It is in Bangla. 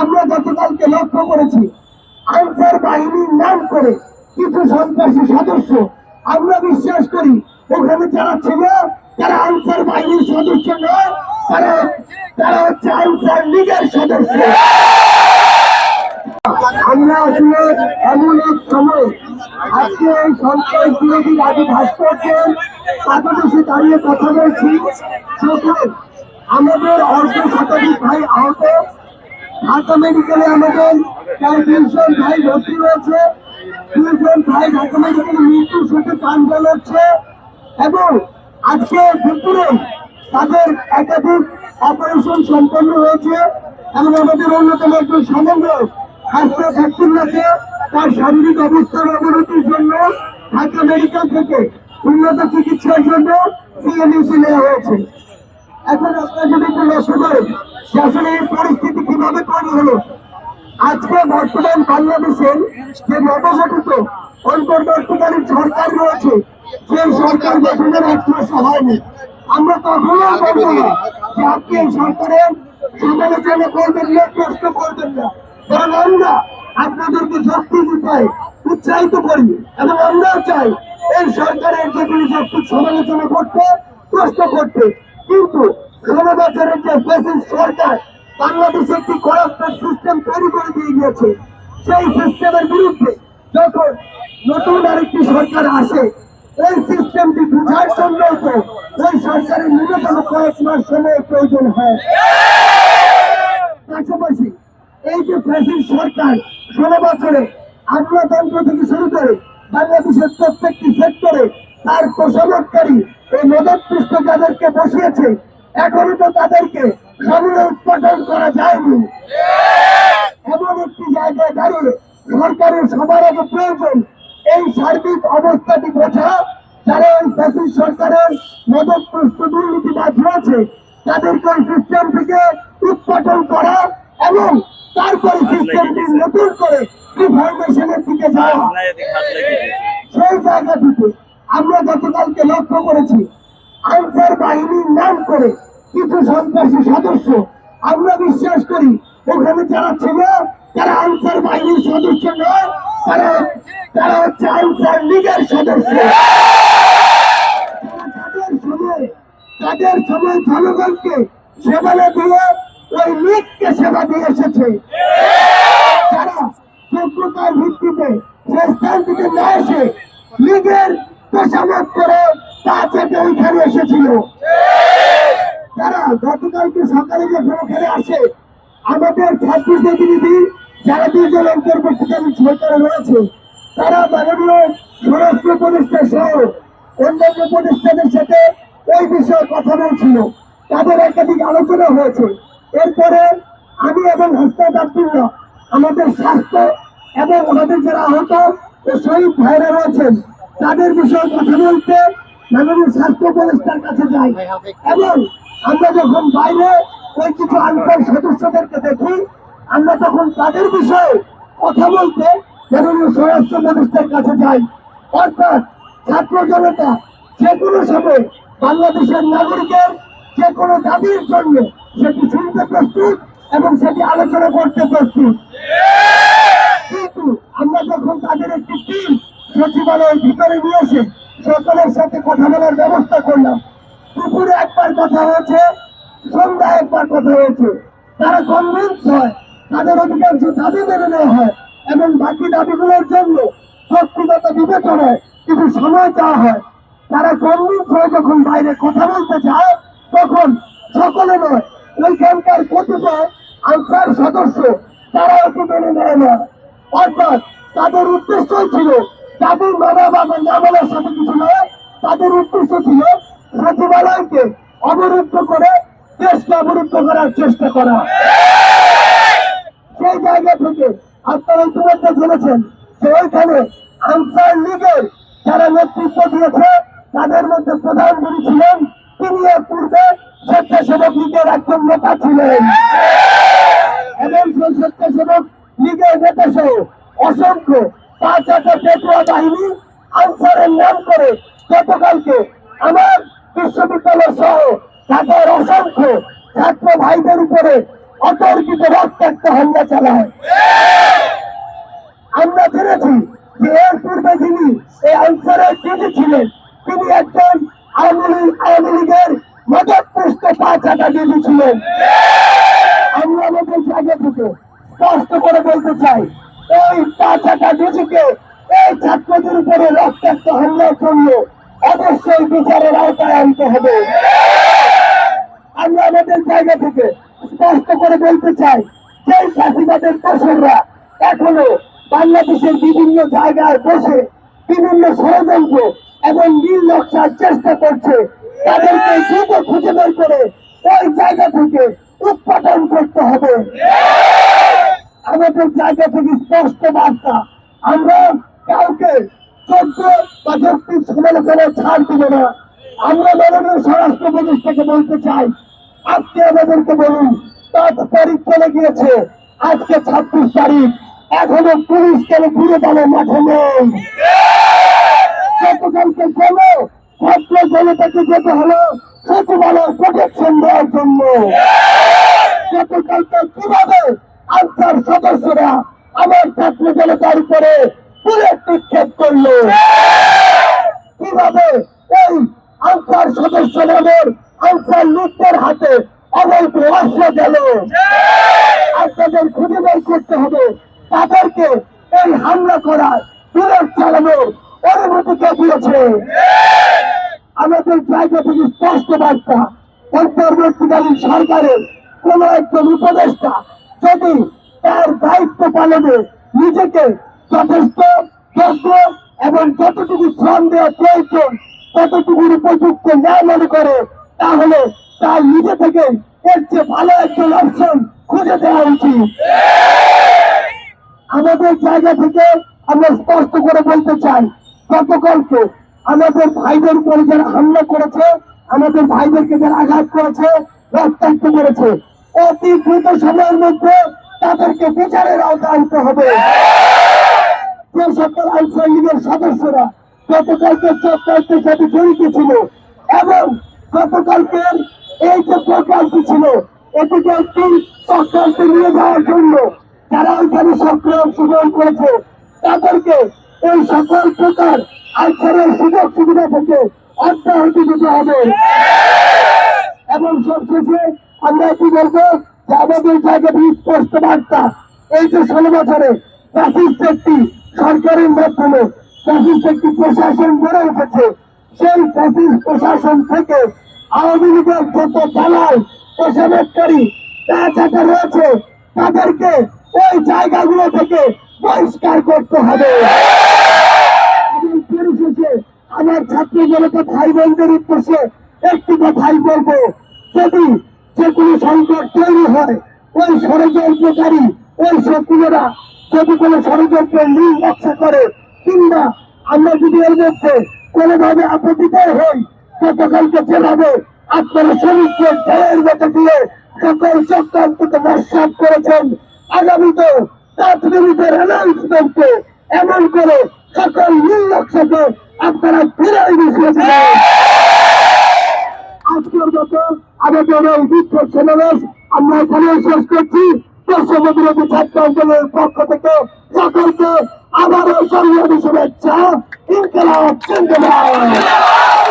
আমরা গতকালকে লক্ষ্য করেছি আনসার বাহিনীর নাম করে কিছু সন্ত্রাসী সদস্য। আমরা বিশ্বাস করি, ওখানে যারা ছিল, তারা আনসার বাহিনীর সদস্য নয়, তারা তারা হচ্ছে আনসার লীগের সদস্য। আমরা আসলে এমন এক সময়, আজকে এই সন্ত্রাস বিরোধী রাজু ভাস্কর্যের পাশাপাশি দাঁড়িয়ে কথা বলছি। আমাদের অর্ধ শতাধিক ভাই আহত ঢাকা মেডিকেলে আমাদের প্রায় দুইজন ভাই ভর্তি রয়েছে। দুইজন ভাই ঢাকা মেডিকেলে মৃত্যুর সাথে প্রাণ জ্বালাচ্ছে এবং আজকে দুপুরে তাদের একাধিক অপারেশন সম্পন্ন হয়েছে এবং আমাদের অন্যতম একজন সমন্বয় হাসপাতাল হাসপাতালকে তার শারীরিক অবস্থার অবনতির জন্য ঢাকা মেডিকেল থেকে উন্নত চিকিৎসার জন্য সিএমইসি নেওয়া হয়েছে। এখন আপনারা যদি পরিস্থিতি কীভাবে তৈরি হলো। আজকে বর্তমান বাংলাদেশের যে নবগঠিত অন্তর্বর্তীকালীন সরকার রয়েছে, সেই সরকার গঠনের হয়নি। আমরা কখনো যে আপনি সরকারের সমালোচনা করবেন না, প্রশ্ন করবেন না। কারণ আমরা আপনাদেরকে শক্তি দিতে উৎসাহিত করি এবং আমরাও চাই এই সরকারের যেগুলি শক্তি সমালোচনা করতে, প্রশ্ন করতে। বছরের যে ফেসিস সরকার বাংলাদেশে একটি করাপ্টেড সিস্টেম তৈরি করে দিয়ে গিয়েছে, সেই সিস্টেমের বিরুদ্ধে যখন নতুন আরেকটি সরকার আসে, এই সিস্টেমটি বুঝার জন্য তো ওই সরকারের ন্যূনতম কয়েক মাস সময়ের প্রয়োজন হয়। পাশাপাশি এই যে ফ্যাসিস সরকার ষোলো বছরে আমলাতন্ত্র থেকে শুরু করে বাংলাদেশের প্রত্যেকটি সেক্টরে তার প্রশাসনকারী এই মদতপৃষ্ট যাদেরকে বসিয়েছে এখনও তো তাদেরকে সমূলে উৎপাদন করা যায়নি। এমন একটি জায়গায় দাঁড়িয়ে সরকারের সবার আগে প্রয়োজন এই সার্বিক অবস্থাটি বোঝা, যারা ওই ফ্যাসিস সরকারের মদতপৃষ্ট দুর্নীতিবাজ রয়েছে, তাদেরকে ওই সিস্টেম থেকে উৎপাদন করা এবং তারপরে সিস্টেমটি নতুন করে রিফরমেশনের দিকে যাওয়া। সেই জায়গা থেকে আমরা গতকালকে লক্ষ্য করেছি, আনসার বাহিনীর নাম করে কিছু সন্ত্রাসী সদস্য, আমরা বিশ্বাস করি ওখানে যারা ছিল, তারা আনসার বাহিনীর সদস্য নয়, তারা তারা হচ্ছে আনসার লীগের সদস্য। তাদের সময়, তাদের জনগণকে সেবা দিয়ে ওই লীগকে সেবা দিয়ে এসেছে। যারা যোগ্যতার ভিত্তিতে সে স্থান থেকে না এসে লীগের তোষামত করে তা থেকে ওইখানে এসেছিল। তারা গতকালকে সকালে যখন ওখানে আসে, আমাদের ছাত্র প্রতিনিধি, যারা দুজন অন্তর্বর্তীকালীন সরকারে রয়েছে, তারা মাননীয় স্বরাষ্ট্র উপদেষ্টা সহ অন্যান্য উপদেষ্টাদের সাথে ওই বিষয়ে কথা বলছিল। তাদের একাধিক আলোচনা হয়েছে। এরপরে আমি এবং হাসনাত আব্দুল্লাহ আমাদের স্বাস্থ্য এবং আমাদের যারা আহত ও শহীদ ভাইরা রয়েছেন, তাদের বিষয়ে কথা বলতে মাননীয় স্বাস্থ্য উপদেষ্টার কাছে যাই। এবং আমরা যখন বাইরে ওই কিছু আনসার সদস্যদেরকে দেখি, আমরা তখন তাদের বিষয়ে কথা বলতে মাননীয় স্বরাষ্ট্র উপদেষ্টার কাছে যাই। অর্থাৎ ছাত্র জনতা যে কোনো সময় বাংলাদেশের নাগরিকের যে কোনো দাবির জন্য সেটি শুনতে প্রস্তুত এবং সেটি আলোচনা করতে প্রস্তুত। কিন্তু আমরা যখন তাদের একটি টিম সচিবালয়ের ভিতরে নিয়ে এসে সকলের সাথে কথা বলার ব্যবস্থা করলাম দুপুরে একবার কথা হয়েছে সন্ধ্যা একবার কথা হয়েছে। তারা কনভিন্স হয়, তাদের অধিকাংশ দাবি মেনে নেওয়া হয় এবং বাকি দাবিগুলোর জন্য শক্তিগত বিবেচনায় কিছু সময় চাওয়া হয়। তারা কনভিন্স হয়ে যখন বাইরে কথা বলতে চায় তখন সকলে নয়, ওইখানকার কতিপয় আনসার সদস্য তারা একটু মেনে নেয় না। অর্থাৎ তাদের উদ্দেশ্যই ছিল তাদের মানা বা না মানার সাথে কিছু নয়, তাদের উদ্দেশ্য ছিল সচিবালয়কে অবরুদ্ধ করে দেশকে অবরুদ্ধ করার চেষ্টা করা। সেই জায়গা থেকে আপনারা ইতিমধ্যে জেনেছেন যে ওইখানে আনসার লীগের যারা নেতৃত্ব দিয়েছে, তাদের মধ্যে প্রধান যিনি ছিলেন, তিনি এর পূর্বে স্বেচ্ছাসেবক লীগের একজন নেতা ছিলেন। এবং সেই স্বেচ্ছাসেবক লীগের নেতা সহ অসংখ্য পাঁচ হাজার পেটুয়া বাহিনী আনসারের নাম করে গতকালকে আমার বিশ্ববিদ্যালয় সহ ঢাকার অসংখ্য ছাত্র ভাইদের উপরে অতর্কিত রক্তাক্ত হামলা চালায়। আমরা জেনেছি যে এর পূর্বে যিনি এই আনসারের ডিজি ছিলেন, তিনি একজন আওয়ামী লীগের মদতপুষ্ট পাঁচ হাটা ডিজি ছিলেন। আমরা আমাদের জায়গা থেকে স্পষ্ট করে বলতে চাই এই পাঁচ হাটা ডিজিকে এই ছাত্রদের উপরে রক্তাক্ত হামলার জন্য অবশ্যই বিচারের আওতায় আনতে হবে। আমরা আমাদের জায়গা থেকে স্পষ্ট করে বলতে চাই যে ফাঁসিবাদের দোসররা এখনও বাংলাদেশের বিভিন্ন জায়গায় বসে বিভিন্ন ষড়যন্ত্র এবং নীল নকশার চেষ্টা করছে, তাদেরকে দ্রুত খুঁজে বের করে ওই জায়গা থেকে উৎপাদন করতে হবে আমাদের জায়গা থেকে স্পষ্ট বার্তা আমরা কাউকে চোদ্দ বা সমালোচনার ছাড় দিব না। আমরা মাননীয় স্বরাষ্ট্র প্রদেশটাকে বলতে চাই, আজকে আমাদেরকে বলুন পাঁচ তারিখ চলে গিয়েছে। আজকে ছাব্বিশ তারিখ, এখনও পুলিশ কেন ঘুরে গেল মাঠে নেই? গতকালকে চলো ছাত্র জনতাকে যেতে হলো, সচিবালয় প্রোটেকশন দেওয়ার জন্য গতকালকে কীভাবে আনসার সদস্যরা আমার ছাত্র জনতার উপরে বুলেট নিক্ষেপ করল কীভাবে এই আনসার সদস্য নামের আনসার লিগের হাতে অবৈধ অস্ত্র গেল আপনাদের খুঁজে বের করতে হবে। তাদেরকে এই হামলা করার বুলেট চালানোর অনুমতি কে দিয়েছে? আমাদের জায়গা থেকে স্পষ্ট বার্তা, অন্তর্বর্তীকালীন সরকারের কোন একজন উপদেষ্টা যদি তার দায়িত্ব পালনে নিজেকে যথেষ্ট যোগ্য এবং যতটুকু শ্রম দেওয়া প্রয়োজন, ততটুকুর উপযুক্ত ন্যায় মনে করে, তাহলে তার নিজে থেকে এর ভালো একজন অপশন খুঁজে দেওয়া উচিত। আমাদের জায়গা থেকে আমরা স্পষ্ট করে বলতে চাই, গতকালকে আমাদের ভাইদের উপরে যারা হামলা করেছে, আমাদের ভাইদেরকে যারা আঘাত করেছে, রক্তাক্ত করেছে, অতি দ্রুত সময়ের মধ্যে তাদেরকে বিচারের আওতায় আনতে হবে। যে সকল আনসার লীগের সদস্যরা গতকালকে চক্রান্তের সাথে জড়িত ছিল, এবং গতকালকের এই যে প্রোগ্রামটি ছিল, এটিকে একটি চক্রান্তে নিয়ে যাওয়ার জন্য যারা ওইখানে সক্রিয় অংশগ্রহণ করেছে, তাদেরকে এই সকল প্রকার আইসারের সুযোগ সুবিধা থেকে অব্যাহতি দিতে হবে। এবং সবশেষে আমরা কি বলব যে আমাদের জায়গাটি স্পষ্ট বার্তা, এই যে ষোলো বছরে ফ্যাসিস্ট একটি সরকারের মাধ্যমে ফ্যাসিস্ট একটি প্রশাসন গড়ে উঠেছে, সেই ফ্যাসিস্ট প্রশাসন থেকে আওয়ামী লীগের যত দালাল প্রশাসনকারী টাকা রয়েছে তাদেরকে ওই জায়গাগুলো থেকে বহিষ্কার করতে হবে। আমার ছাত্র জনতা ভাই বোনদের উদ্দেশ্যে একটি কথাই বলব। যদি যে কোনো সংকট তৈরি হয়, ওই ষড়যন্ত্রকারী, ওই শক্তিরা যদি কোনো ষড়যন্ত্রের নীল নকশা করে, কিংবা আমরা যদি এর মধ্যে কোনোভাবে আপত্তিত হই গতকালকে যেভাবে আপনারা শ্রমিকদের ঢের মতো দিয়ে সকল চক্রান্তকে নস্বাত করেছেন, আগামীতে তার বিরুদ্ধে অ্যানাউন্সমেন্টকে এমন করে সকল নীল নকশাকে আপনারা ফিরে মিশিয়ে দেবেন আজকের মতো আমাদের এই বিক্ষোভ সমাবেশ আমরা এখানে শেষ করছি। বিরোধী ছাত্র আন্দোলনের পক্ষ থেকে সকলকে আবারও সংগ্রামী শুভেচ্ছা। ইনকলাব জিন্দাবাদ